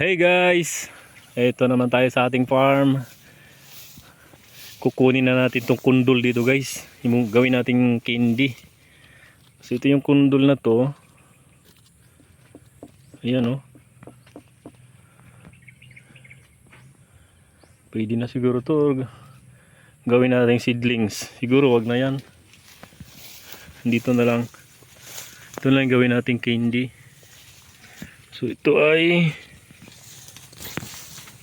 Hey guys! Ito naman tayo sa ating farm. Kukunin na natin tong kundol dito guys. Yung gawin nating candy. So ito yung kundol na to. Ayan oh. Pwede na siguro to. Gawin natin seedlings. Siguro wag na yan. Dito na lang. Ito na lang gawin nating candy. So ito ay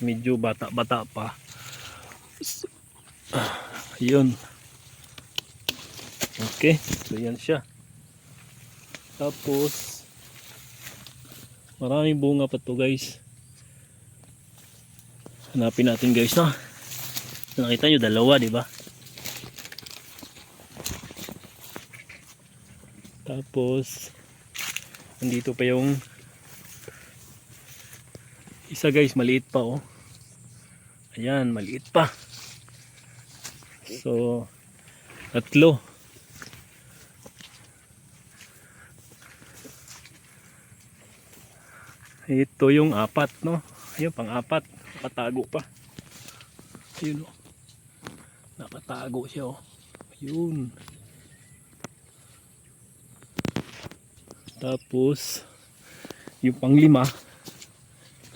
medyo bata-bata pa. Yun. Okay, so yan siya. Tapos maraming bunga pa to guys. Hanapin natin guys no. Nakita nyo dalawa di ba? Tapos andito pa yung isa guys, maliit pa oh. Ayan, maliit pa. So, tatlo. Ito yung apat, no? Ayun, pang-apat. Nakatago pa. Ayun, oh. Nakatago siya, oh. Ayun. Tapos, yung pang-lima,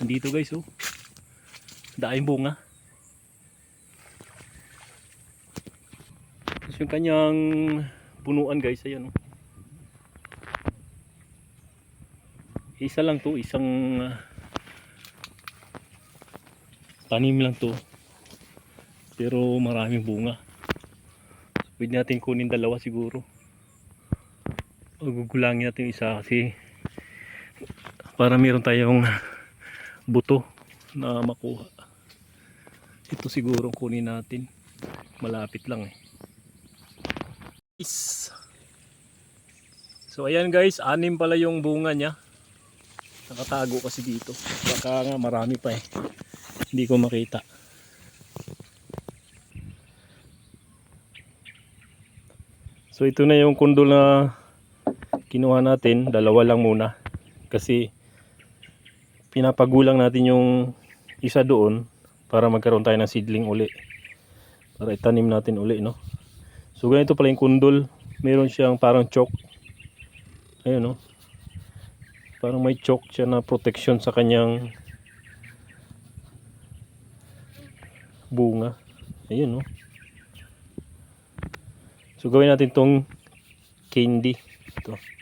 Nandito guys oh. Daing bunga. Tapos yung kanyang punuan guys, ayan oh. Isa lang to, isang uh, tanim lang to. Pero maraming bunga. Pwede natin kunin dalawa siguro. O gugulangin natin isa kasi para meron tayong buto na makuha. Ito siguro kunin natin. Malapit lang eh. So ayan guys anim pala yung bunga niya. Nakatago kasi dito. Baka nga marami pa eh. Hindi ko makita. So ito na yung kundol na kinuha natin. Dalawa lang muna. Kasi pinapagulang natin yung isa doon para magkaroon tayo ng seedling uli. Para itanim natin uli no? So ganito pala yung kundol. Meron siyang parang choke ayun no? Parang may choke siya na protection sa kanyang bunga. Ayun no? So gawin natin tong candy. Ito